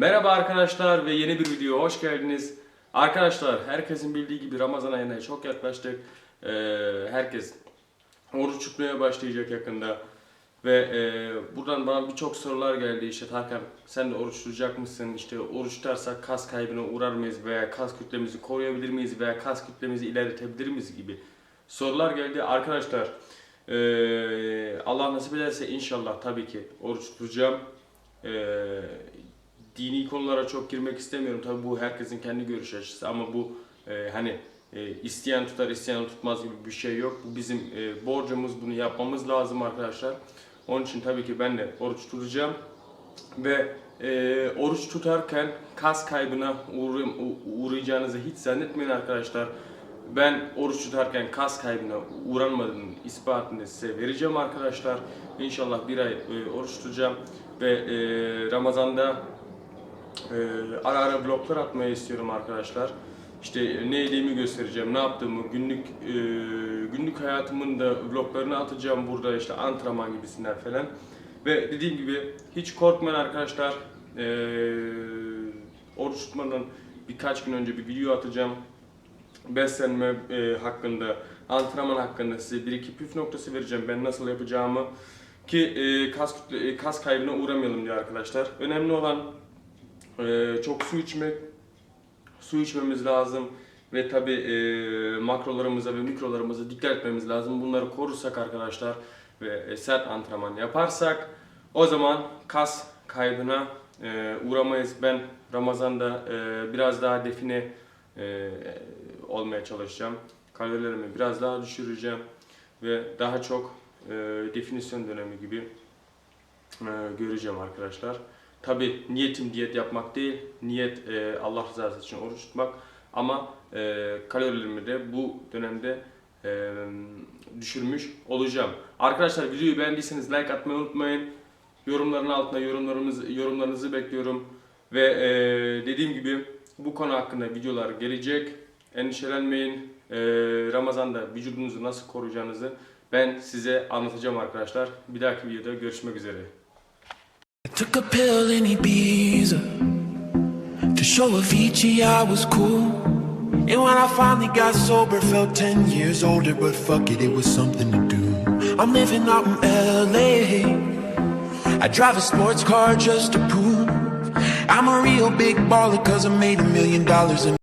Merhaba arkadaşlar ve yeni bir video hoş geldiniz. Arkadaşlar herkesin bildiği gibi Ramazan ayına çok yaklaştık. Ee, herkes oruç tutmaya başlayacak yakında. Ve e, buradan bana birçok sorular geldi işte Tarkan sen de oruç tutacak mısın? İşte oruç tutarsak kas kaybına uğrar mıyız veya kas kütlemizi koruyabilir miyiz veya kas kütlemizi ilerletebilir miyiz gibi sorular geldi. Arkadaşlar e, Allah nasip ederse inşallah tabii ki oruç tutacağım. E, dini konulara çok girmek istemiyorum. Tabii bu herkesin kendi görüş açısı ama bu e, hani e, isteyen tutar isteyen tutmaz gibi bir şey yok. Bu bizim e, borcumuz bunu yapmamız lazım arkadaşlar. Onun için tabii ki ben de oruç tutacağım ve e, oruç tutarken kas kaybına uğra- u- uğrayacağınızı hiç zannetmeyin arkadaşlar. Ben oruç tutarken kas kaybına uğranmadığının ispatını size vereceğim arkadaşlar. İnşallah bir ay e, oruç tutacağım ve e, Ramazan'da ee, ara ara vloglar atmayı istiyorum arkadaşlar. İşte ne yediğimi göstereceğim, ne yaptığımı, günlük e, günlük hayatımın da vloglarını atacağım burada işte antrenman gibisinden falan. Ve dediğim gibi hiç korkmayın arkadaşlar. Ee, oruç tutmadan birkaç gün önce bir video atacağım. Beslenme e, hakkında, antrenman hakkında size bir iki püf noktası vereceğim. Ben nasıl yapacağımı ki e, kas e, kas kaybına uğramayalım diye arkadaşlar. Önemli olan ee, çok su içmek, su içmemiz lazım ve tabi makrolarımıza ve mikrolarımıza dikkat etmemiz lazım. Bunları korursak arkadaşlar ve e, sert antrenman yaparsak o zaman kas kaybına e, uğramayız. Ben Ramazan'da e, biraz daha define e, olmaya çalışacağım. Kalorilerimi biraz daha düşüreceğim ve daha çok e, definisyon dönemi gibi e, göreceğim arkadaşlar. Tabi niyetim diyet yapmak değil, niyet e, Allah rızası için oruç tutmak ama e, kalorilerimi de bu dönemde e, düşürmüş olacağım. Arkadaşlar videoyu beğendiyseniz like atmayı unutmayın. Yorumların altına yorumlarımız yorumlarınızı bekliyorum ve e, dediğim gibi bu konu hakkında videolar gelecek. Endişelenmeyin. E, Ramazan'da vücudunuzu nasıl koruyacağınızı ben size anlatacağım arkadaşlar. Bir dahaki videoda görüşmek üzere. Took a pill in Ibiza to show Avicii I was cool. And when I finally got sober, felt 10 years older, but fuck it, it was something to do. I'm living out in LA. I drive a sports car just to prove I'm a real big baller, cause I made a million dollars in